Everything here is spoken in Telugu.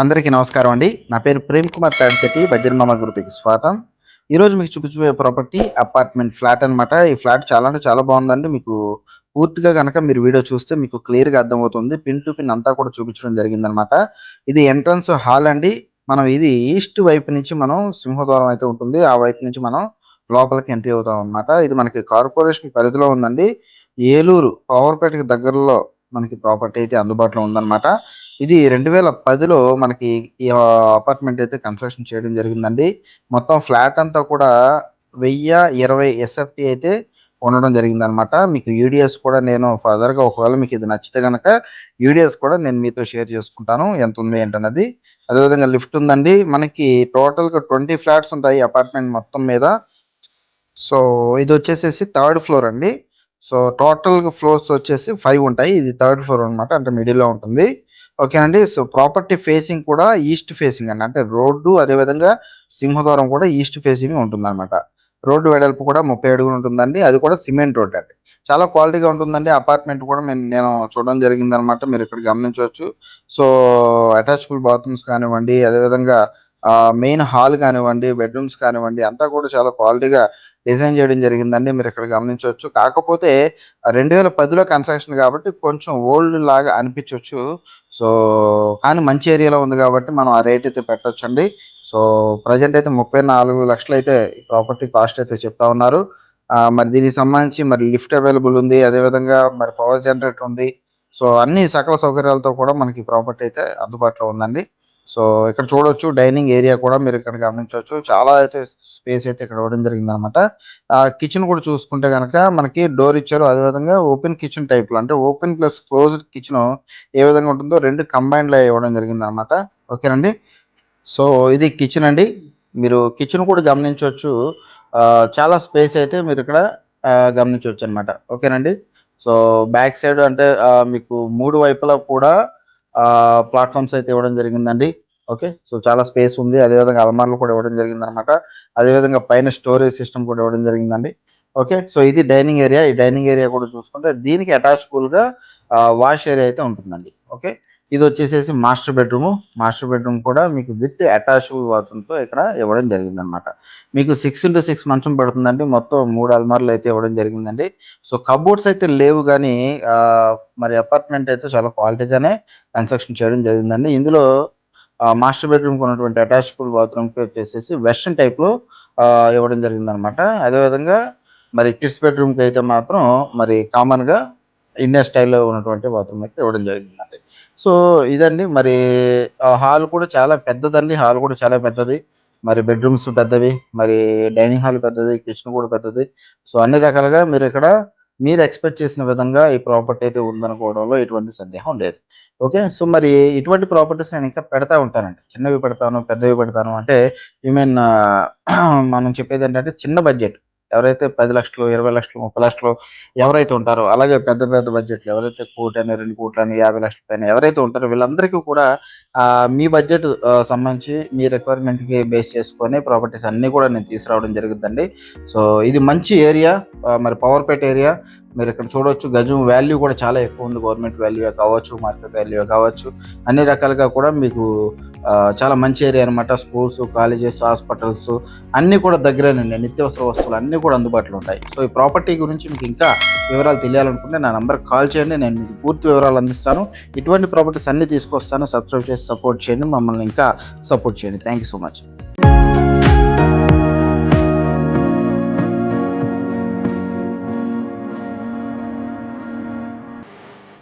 అందరికీ నమస్కారం అండి. నా పేరు ప్రేమ్ కుమార్ తాడిశెట్టి బజ్రమామ గ్రూప్కి స్వాగతం. ఈరోజు మీకు చూపించబోయే ప్రాపర్టీ అపార్ట్మెంట్ ఫ్లాట్ అన్నమాట. ఈ ఫ్లాట్ చాలా అంటే చాలా బాగుందండి. మీకు పూర్తిగా కనుక మీరు వీడియో చూస్తే మీకు క్లియర్గా అర్థమవుతుంది. పిన్ టు పిన్ అంతా కూడా చూపించడం జరిగిందనమాట ఇది ఎంట్రన్స్ హాల్ అండి. మనం ఇది ఈస్ట్ వైపు నుంచి మనం సింహద్వారం అయితే ఉంటుంది. ఆ వైపు నుంచి మనం లోపలికి ఎంట్రీ అవుతాం అన్నమాట. ఇది మనకి కార్పొరేషన్ పరిధిలో ఉందండి. ఏలూరు పవర్పేటకి దగ్గరలో మనకి ప్రాపర్టీ అయితే అందుబాటులో ఉందన్నమాట. ఇది రెండు వేల పదిలో మనకి ఈ అపార్ట్మెంట్ అయితే కన్స్ట్రక్షన్ చేయడం జరిగిందండి. మొత్తం ఫ్లాట్ అంతా కూడా వెయ్యి ఇరవై ఎస్ఎఫ్టీ అయితే ఉండడం జరిగింది అనమాట మీకు యూడిఎస్ కూడా నేను ఫర్దర్గా ఒకవేళ మీకు ఇది నచ్చితే కనుక యూడిఎస్ కూడా నేను మీతో షేర్ చేసుకుంటాను. ఎంత ఉంది ఏంటన్నది. అదేవిధంగా లిఫ్ట్ ఉందండి. మనకి టోటల్గా ట్వంటీ ఫ్లాట్స్ ఉంటాయి అపార్ట్మెంట్ మొత్తం మీద. సో ఇది వచ్చేసేసి థర్డ్ ఫ్లోర్ అండి. సో టోటల్ ఫ్లోర్స్ వచ్చేసి ఫైవ్ ఉంటాయి. ఇది థర్డ్ ఫ్లోర్ అన్నమాట అంటే మిడిల్లో ఉంటుంది. ఓకేనండి సో ప్రాపర్టీ ఫేసింగ్ కూడా ఈస్ట్ ఫేసింగ్ అండి. అంటే రోడ్డు అదేవిధంగా సింహద్వారం కూడా ఈస్ట్ ఫేసింగ్ ఉంటుందన్నమాట. రోడ్డు వెడల్పు కూడా ముప్పై అడుగులు ఉంటుందండి. అది కూడా సిమెంట్ రోడ్ అండి. చాలా క్వాలిటీగా ఉంటుందండి. అపార్ట్మెంట్ కూడా మేము నేను చూడడం జరిగింది అనమాట మీరు ఇక్కడ గమనించవచ్చు. సో అటాచబుల్ బాత్రూమ్స్ కానివ్వండి అదేవిధంగా మెయిన్ హాల్ కానివ్వండి బెడ్రూమ్స్ కానివ్వండి అంతా కూడా చాలా క్వాలిటీగా డిజైన్ చేయడం జరిగిందండి. మీరు ఇక్కడ గమనించవచ్చు. కాకపోతే రెండు వేల పదిలో కన్స్ట్రక్షన్ కాబట్టి కొంచెం ఓల్డ్ లాగా అనిపించవచ్చు సో కానీ మంచి ఏరియాలో ఉంది కాబట్టి మనం ఆ రేట్ అయితే పెట్టొచ్చండి. సో ప్రజెంట్ అయితే ముప్పై నాలుగు లక్షలు అయితే ప్రాపర్టీ కాస్ట్ అయితే చెప్తా ఉన్నారు. మరి దీనికి సంబంధించి మరి లిఫ్ట్ అవైలబుల్ ఉంది అదేవిధంగా మరి పవర్ జనరేటర్ ఉంది. సో అన్ని సకల సౌకర్యాలతో కూడా మనకి ప్రాపర్టీ అయితే అందుబాటులో ఉందండి. సో ఇక్కడ చూడొచ్చు డైనింగ్ ఏరియా కూడా మీరు ఇక్కడ గమనించవచ్చు. చాలా అయితే స్పేస్ అయితే ఇక్కడ ఇవ్వడం జరిగింది అనమాట ఆ కిచెన్ కూడా చూసుకుంటే కనుక మనకి డోర్ ఇచ్చారు. అదేవిధంగా ఓపెన్ కిచెన్ టైప్లో అంటే ఓపెన్ ప్లస్ క్లోజ్డ్ కిచెన్ ఏ విధంగా ఉంటుందో రెండు కంబైన్లో ఇవ్వడం జరిగింది అనమాట ఓకేనండి? సో ఇది కిచెన్ అండి. మీరు కిచెన్ కూడా గమనించవచ్చు. చాలా స్పేస్ అయితే మీరు ఇక్కడ గమనించవచ్చు అనమాట ఓకేనండి? సో బ్యాక్ సైడ్ అంటే మీకు మూడు వైపులా కూడా ప్లాట్ఫామ్స్ అయితే ఇవ్వడం జరిగిందండి. ఓకే సో చాలా స్పేస్ ఉంది. అదేవిధంగా అలమార్లు కూడా ఇవ్వడం జరిగింది అనమాట అదేవిధంగా పైన స్టోరేజ్ సిస్టమ్ కూడా ఇవ్వడం జరిగిందండి. ఓకే సో ఇది డైనింగ్ ఏరియా ఈ డైనింగ్ ఏరియా కూడా చూసుకుంటే దీనికి అటాచ్బుల్గా వాష్ ఏరియా అయితే ఉంటుందండి. ఓకే ఇది వచ్చేసేసి మాస్టర్ బెడ్రూమ్. మాస్టర్ బెడ్రూమ్ కూడా మీకు విత్ అటాచబుల్ బాత్రూమ్తో ఇక్కడ ఇవ్వడం జరిగిందనమాట. మీకు సిక్స్ ఇంటూ సిక్స్ మంచం పడుతుందండి. మొత్తం మూడు అల్మార్లు అయితే ఇవ్వడం జరిగిందండి. సో కబోర్డ్స్ అయితే లేవు కానీ మరి అపార్ట్మెంట్ అయితే చాలా క్వాలిటీగానే కన్స్ట్రక్షన్ చేయడం జరిగిందండి. ఇందులో మాస్టర్ బెడ్రూమ్ ఉన్నటువంటి అటాచబుల్ బాత్రూమ్కి వచ్చేసేసి వెస్ట్రన్ టైప్లో ఇవ్వడం జరిగిందనమాట. అదేవిధంగా మరి కిడ్స్ బెడ్రూమ్కి అయితే మాత్రం మరి కామన్గా ఇండియన్ స్టైల్లో ఉన్నటువంటి బాత్రూమ్ అయితే ఇవ్వడం జరిగిందండి. సో ఇదండి మరి హాల్ కూడా చాలా పెద్దదండి. హాల్ కూడా చాలా పెద్దది. మరి బెడ్రూమ్స్ పెద్దవి. మరి డైనింగ్ హాల్ పెద్దది. కిచెన్ కూడా పెద్దది. సో అన్ని రకాలుగా మీరు ఇక్కడ మీరు ఎక్స్పెక్ట్ చేసిన విధంగా ఈ ప్రాపర్టీ అయితే ఉందనుకోవడంలో ఎటువంటి సందేహం లేదు. ఓకే? సో మరి ఇటువంటి ప్రాపర్టీస్ నేను ఇంకా పెడతా ఉంటానండి. చిన్నవి పెడతాను పెద్దవి పెడతాను. అంటే ఐ మీన్ మనం చెప్పేది ఏంటంటే చిన్న బడ్జెట్. ఎవరైతే పది లక్షలు ఇరవై లక్షలు ముప్పై లక్షలు ఎవరైతే ఉంటారో అలాగే పెద్ద పెద్ద బడ్జెట్లు ఎవరైతే కోటి అని రెండు కోట్లు అని యాభై లక్షలు అని ఎవరైతే ఉంటారో వీళ్ళందరికీ కూడా మీ బడ్జెట్ సంబంధించి మీ రిక్వైర్మెంట్కి బేస్ చేసుకొని ప్రాపర్టీస్ అన్ని కూడా నేను తీసుకురావడం జరుగుతుందండి. సో ఇది మంచి ఏరియా మరి పవర్పేట ఏరియా మీరు ఇక్కడ చూడొచ్చు గజం వాల్యూ కూడా చాలా ఎక్కువ ఉంది. గవర్నమెంట్ వాల్యూ కావచ్చు మార్కెట్ వాల్యూ కావచ్చు అన్ని రకాలుగా కూడా మీకు చాలా మంచి ఏరియా అనమాట స్కూల్స్ కాలేజెస్ హాస్పిటల్స్ అన్నీ కూడా దగ్గరేనండి నిత్యావసర వస్తువులు అన్నీ కూడా అందుబాటులో ఉంటాయి. సో ఈ ప్రాపర్టీ గురించి మీకు ఇంకా వివరాలు తెలియాలనుకుంటే నా నంబర్ కాల్ చేయండి. నేను మీకు పూర్తి వివరాలు అందిస్తాను. ఇటువంటి ప్రాపర్టీస్ అన్ని తీసుకొస్తాను. సబ్స్క్రైబ్ చేసి సపోర్ట్ చేయండి. మమ్మల్ని ఇంకా సపోర్ట్ చేయండి. Thank you so much